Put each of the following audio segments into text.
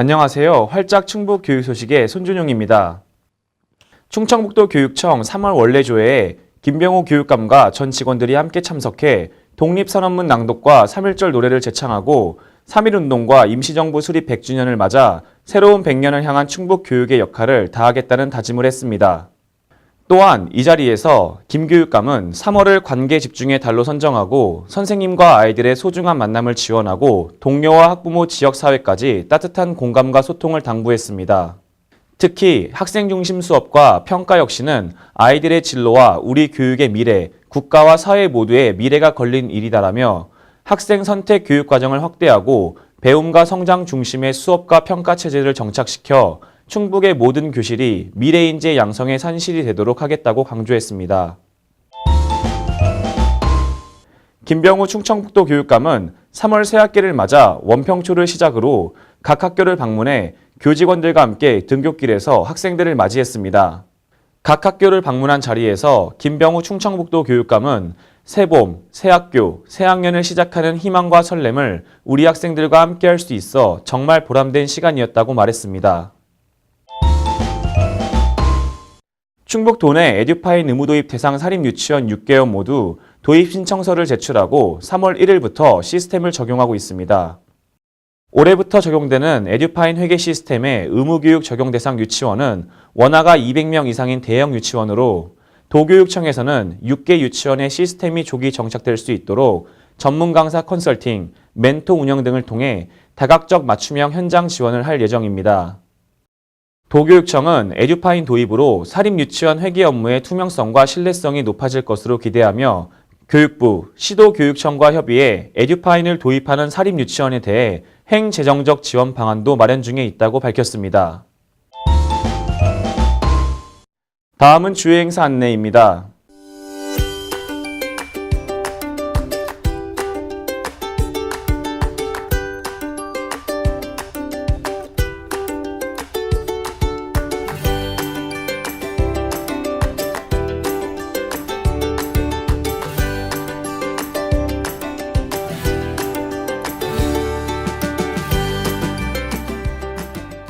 안녕하세요. 활짝 충북 교육 소식의 손준용입니다. 충청북도 교육청 3월 원래조회에 김병호 교육감과 전 직원들이 함께 참석해 독립선언문 낭독과 3.1절 노래를 제창하고 3.1운동과 임시정부 수립 100주년을 맞아 새로운 100년을 향한 충북 교육의 역할을 다하겠다는 다짐을 했습니다. 또한 이 자리에서 김 교육감은 3월을 관계 집중의 달로 선정하고 선생님과 아이들의 소중한 만남을 지원하고 동료와 학부모 지역사회까지 따뜻한 공감과 소통을 당부했습니다. 특히 학생 중심 수업과 평가 역시는 아이들의 진로와 우리 교육의 미래, 국가와 사회 모두의 미래가 걸린 일이다라며 학생 선택 교육 과정을 확대하고 배움과 성장 중심의 수업과 평가 체제를 정착시켜 충북의 모든 교실이 미래인재 양성의 산실이 되도록 하겠다고 강조했습니다. 김병우 충청북도 교육감은 3월 새학기를 맞아 원평초를 시작으로 각 학교를 방문해 교직원들과 함께 등굣길에서 학생들을 맞이했습니다. 각 학교를 방문한 자리에서 김병우 충청북도 교육감은 새봄, 새학교, 새학년을 시작하는 희망과 설렘을 우리 학생들과 함께 할 수 있어 정말 보람된 시간이었다고 말했습니다. 충북 도내 에듀파인 의무 도입 대상 사립 유치원 6개원 모두 도입 신청서를 제출하고 3월 1일부터 시스템을 적용하고 있습니다. 올해부터 적용되는 에듀파인 회계 시스템의 의무교육 적용 대상 유치원은 원화가 200명 이상인 대형 유치원으로 도교육청에서는 6개 유치원의 시스템이 조기 정착될 수 있도록 전문 강사 컨설팅, 멘토 운영 등을 통해 다각적 맞춤형 현장 지원을 할 예정입니다. 도교육청은 에듀파인 도입으로 사립 유치원 회계 업무의 투명성과 신뢰성이 높아질 것으로 기대하며 교육부, 시도교육청과 협의해 에듀파인을 도입하는 사립 유치원에 대해 행재정적 지원 방안도 마련 중에 있다고 밝혔습니다. 다음은 주요 행사 안내입니다.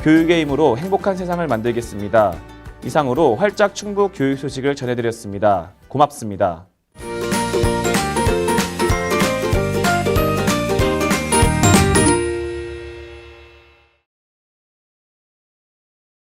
교육의 힘으로 행복한 세상을 만들겠습니다. 이상으로 활짝 충북 교육 소식을 전해드렸습니다. 고맙습니다.